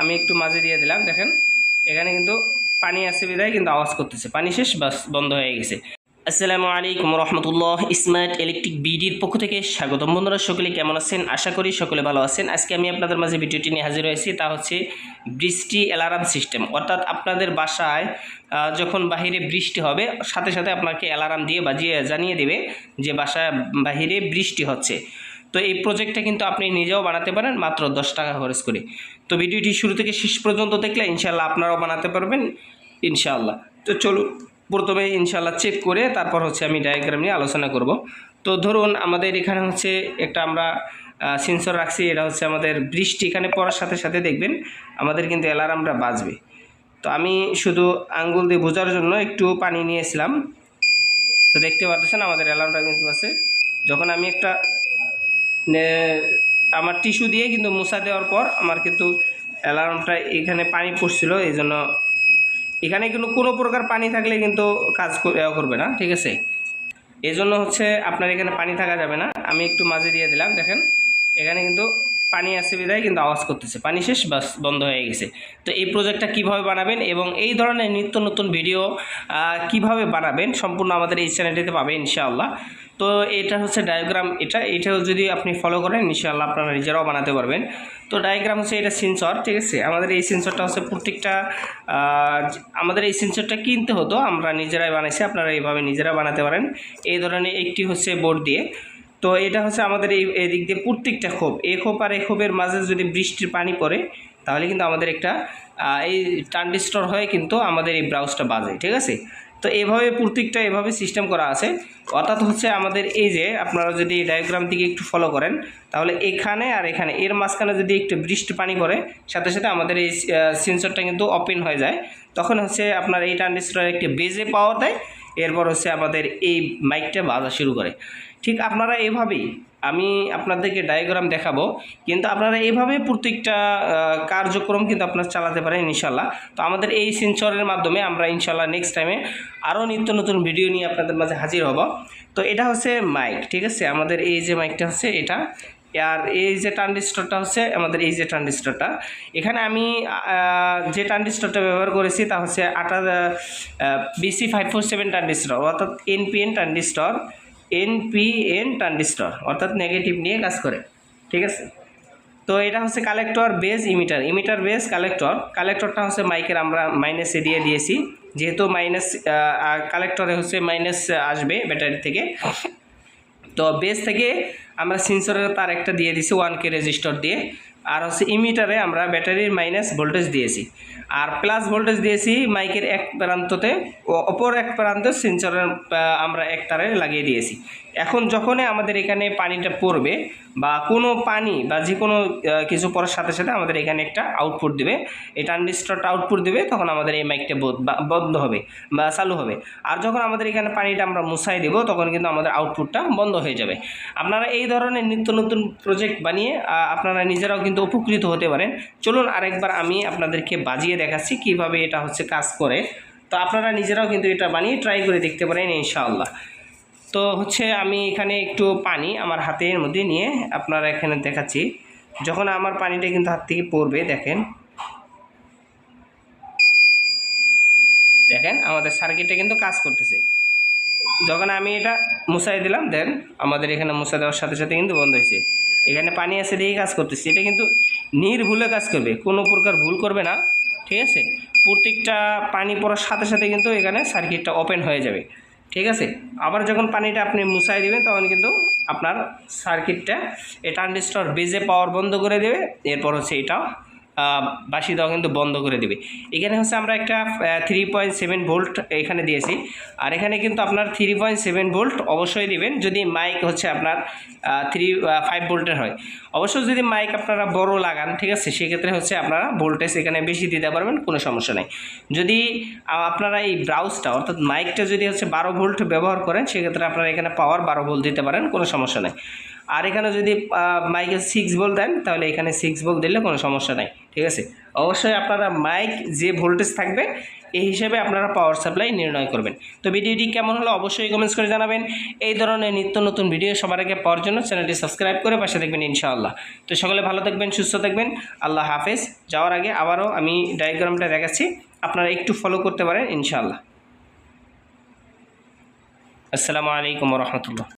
আমি একটু মাঝে দিয়ে দিলাম, দেখেন। এখানে কিন্তু পানি আছে বিদায় কিন্তু আওয়াজ করতেছে। পানি শেষ, বাস, বন্ধ হয়ে গেছে। আসসালামু আলাইকুম রহমতুল্লাহ স্মার্ট ইলেকট্রিক বিডির পক্ষ থেকে স্বাগতম। বন্ধুরা, সকলে কেমন আছেন? আশা করি সকলে ভালো আছেন। আজকে আমি আপনাদের মাঝে ভিডিওটি নিয়ে হাজির হয়েছি, তা হচ্ছে বৃষ্টি অ্যালার্ম সিস্টেম। অর্থাৎ আপনাদের বাসায় যখন বাহিরে বৃষ্টি হবে, সাথে সাথে আপনাকে অ্যালার্ম দিয়ে বাজিয়ে জানিয়ে দেবে যে বাসায় বাহিরে বৃষ্টি হচ্ছে। তো এই প্রজেক্টটা কিন্তু আপনি নিজেও বানাতে পারেন, মাত্র দশ টাকা খরচ করে। তো ভিডিওটি শুরু থেকে শেষ পর্যন্ত দেখলে ইনশাল্লাহ আপনারাও বানাতে পারবেন, ইনশাআল্লাহ। তো চলুন, প্রথমে ইনশাল্লাহ চেক করে তারপর হচ্ছে আমি ডায়াগ্রাম নিয়ে আলোচনা করব। তো ধরুন, আমাদের এখানে হচ্ছে একটা আমরা সেন্সর রাখছি, এটা হচ্ছে আমাদের বৃষ্টি এখানে পড়ার সাথে সাথে দেখবেন আমাদের কিন্তু অ্যালার্মটা বাজবে। তো আমি শুধু আঙ্গুল দিয়ে বোঝার জন্য একটু পানি নিয়েছিলাম। তো দেখতে পাচ্ছেন আমাদের অ্যালার্মটা কিন্তু আছে। যখন আমি একটা আমার টিস্যু দিয়ে কিন্তু মোছা দেওয়ার পর আমার কিন্তু অ্যালার্মটা এখানে পানি পড়ছিল, এই জন্য এখানে কিন্তু কোনো প্রকার পানি থাকলে কিন্তু কাজ করবে না, ঠিক আছে? এই জন্য হচ্ছে আপনার এখানে পানি থাকা যাবে না। আমি একটু মাঝে দিয়ে দিলাম, দেখেন। এখানে কিন্তু পানি আছে বিদায় কিন্তু আওয়াজ করতেছে। পানি শেষ, বাস, বন্ধ হয়ে গেছে। তো এই প্রজেক্টটা কীভাবে বানাবেন এবং এই ধরনের নিত্য নতুন ভিডিও কীভাবে বানাবেন সম্পূর্ণ আমাদের এই চ্যানেলটিতে পাবে ইনশাআল্লাহ। তো এটা হচ্ছে ডায়াগ্রাম, এটা এটাও যদি আপনি ফলো করেন, ইনশাআল্লাহ আপনারা নিজেরাও বানাতে পারবেন। তো ডায়াগ্রাম হচ্ছে এটা সেন্সর ঠিক আছে? আমাদের এই সেন্সরটা হচ্ছে প্রত্যেকটা আমাদের এই সেন্সরটা কিনতে হতো, আমরা নিজেরাই বানাইছি, আপনারা এইভাবে নিজেরা বানাতে পারেন। এই ধরনের একটি হচ্ছে বোর্ড দিয়ে। তো এটা হচ্ছে আমাদের এই এদিক দিয়ে প্রত্যেকটা ক্ষোভ। এ ক্ষোভ আর এই ক্ষোভের মাঝে যদি বৃষ্টির পানি পড়ে, তাহলে কিন্তু আমাদের একটা এই ট্রানজিস্টর হয়ে কিন্তু আমাদের এই ব্রাউজটা বাজে, ঠিক আছে? তো এভাবে প্রত্যেকটা এভাবে সিস্টেম করা আছে। অর্থাৎ হচ্ছে আমাদের এই যে, আপনারা যদি ডায়াগ্রাম থেকে একটু ফলো করেন, তাহলে এখানে আর এখানে, এর মাঝখানে যদি একটু বৃষ্টি পানি পড়ে, সাথে সাথে আমাদের এই সেন্সরটা কিন্তু ওপেন হয়ে যায়। তখন হচ্ছে আপনার এই ট্রানজিস্টর একটি বেজে পাওয়া দেয় এরপর হচ্ছে আমাদের এই মাইকটা বাজা শুরু করে। ঠিক আপনারা এভাবেই, আমি আপনাদেরকে ডায়াগ্রাম দেখাবো, কিন্তু আপনারা এইভাবে প্রত্যেকটা কার্যক্রম কিন্তু আপনারা চালাতে পারেন ইনশাল্লাহ তো আমাদের এই সেন্সরের মাধ্যমে আমরা ইনশাল্লাহ নেক্সট টাইমে আরও নিত্য নতুন ভিডিও নিয়ে আপনাদের মাঝে হাজির হব। তো এটা হচ্ছে মাইক ঠিক আছে? আমাদের এই যে মাইকটা হচ্ছে এটা আর এই যে ট্রানজিস্টরটা হচ্ছে আমাদের এই যে ট্রানজিস্টরটা। এখানে আমি যে ট্রানজিস্টরটা ব্যবহার করেছি তা হচ্ছে আটা BC five four seven transistor, অর্থাৎ এনপিএন ট্রানজিস্টর এনপিএন ট্রানজিস্টর, অর্থাৎ নেগেটিভ নিয়ে কাজ করে, ঠিক আছে? তো এটা হচ্ছে collector base emitter emitter base collector কালেক্টরটা হচ্ছে মাইকের আমরা মাইনাসে দিয়ে দিয়েছি, যেহেতু মাইনাস কালেক্টরে হচ্ছে মাইনাস আসবে ব্যাটারি থেকে। তো বেস থেকে আমরা সেন্সরের তার একটা দিয়ে দিছি ওয়ান কে রেজিস্টর দিয়ে। আর হচ্ছে ইমিটারে আমরা ব্যাটারির মাইনাস ভোল্টেজ দিয়েছি। আর প্লাস ভোল্টেজ দিয়েছি মাইকের এক প্রান্ততে অপর এক প্রান্তে সেন্সরের আমরা এক তারে লাগিয়ে দিয়েছি। এখন যখনই আমাদের এখানে পানিটা পড়বে বা কোনো পানি বা যে কোনো কিছু পড়ার সাথে সাথে আমাদের এখানে একটা আউটপুট দেবে। এই ট্রানজিস্টরটা আউটপুট দেবে, তখন আমাদের এই মাইকটা বন্ধ হবে বা চালু হবে। আর যখন আমাদের এখানে পানিটা আমরা মুছাই দেবো, তখন কিন্তু আমাদের আউটপুটটা বন্ধ হয়ে যাবে। আপনারা এই ধরনের নিত্য নতুন প্রজেক্ট বানিয়ে আপনারা নিজেরাও কিন্তু উপকৃত হতে পারেন। চলুন আরেকবার আমি আপনাদেরকে বাজিয়ে দেখাচ্ছি কীভাবে এটা হচ্ছে কাজ করে। তো আপনারা নিজেরাও কিন্তু এটা বানিয়ে ট্রাই করে দেখতে পারেন ইনশাআল্লাহ। তো হচ্ছে আমি এখানে একটু পানি আমার হাতের মধ্যে নিয়ে আপনারা এখানে দেখাচ্ছি। যখন আমার পানিটা কিন্তু হাত থেকে পড়বে, দেখেন। দেখেন, আমাদের সার্কিটটা কিন্তু কাজ করতেছে। যখন আমি এটা মুছাই দিলাম, দেন আমাদের এখানে মুছা দেওয়ার সাথে সাথে কিন্তু বন্ধ হয়েছে। এখানে পানি আছে দিয়ে কাজ করতেছি। এটা কিন্তু নির্ভুলে কাজ করবে, কোনো প্রকার ভুল করবে না, ঠিক আছে? প্রত্যেকটা পানি পড়ার সাথে সাথে কিন্তু এখানে সার্কিটটা ওপেন হয়ে যাবে, ঠিক আছে? আবার যখন পানিটা আপনি মুছাই দেবেন, তখন কিন্তু আপনার সার্কিটটা এটা ট্রানজিস্টর বেজে পাওয়ার বন্ধ করে দেবে, এরপর হচ্ছে এটা বাসি দেওয়া কিন্তু বন্ধ করে দেবে। এখানে হচ্ছে আমরা একটা থ্রি পয়েন্ট সেভেন ভোল্ট এখানে দিয়েছি। আর এখানে কিন্তু আপনার থ্রি পয়েন্ট সেভেন ভোল্ট অবশ্যই দিবেন যদি মাইক হচ্ছে আপনার থ্রি ফাইভ ভোল্টের হয়। অবশ্যই যদি মাইক আপনারা বড় লাগান, ঠিক আছে? সেক্ষেত্রে হচ্ছে আপনারা ভোল্টেজ এখানে বেশি দিতে পারবেন, কোনো সমস্যা নেই। যদি আপনারা এই ব্রাউজটা অর্থাৎ মাইকটা যদি হচ্ছে বারো ভোল্ট ব্যবহার করেন, সেক্ষেত্রে আপনারা এখানে পাওয়ার বারো ভোল্ট দিতে পারেন, কোনো সমস্যা নেই। আর এখানে যদি মাইকে সিক্স ভোল্ট দেন, তাহলে এখানে সিক্স ভোল্ট দিলে কোনো সমস্যা নাই, ঠিক আছে? অবশ্যই আপনারা মাইক যে ভোল্টেজ থাকবে, এই হিসেবে আপনারা পাওয়ার সাপ্লাই নির্ণয় করবেন। তো ভিডিওটি কেমন হলো অবশ্যই কমেন্টস করে জানাবেন। এই ধরনের নিত্য নতুন ভিডিও সবার আগে পাওয়ার জন্য চ্যানেলটি সাবস্ক্রাইব করে পাশে দেখবেন ইনশাআল্লাহ। তো সকলে ভালো থাকবেন, সুস্থ থাকবেন, আল্লাহ হাফেজ। যাওয়ার আগে আবারও আমি ডায়াগ্রামটা দেখাচ্ছি, আপনারা একটু ফলো করতে পারেন ইনশাআল্লাহ। আসসালামু আলাইকুম রহমতুল্লাহ।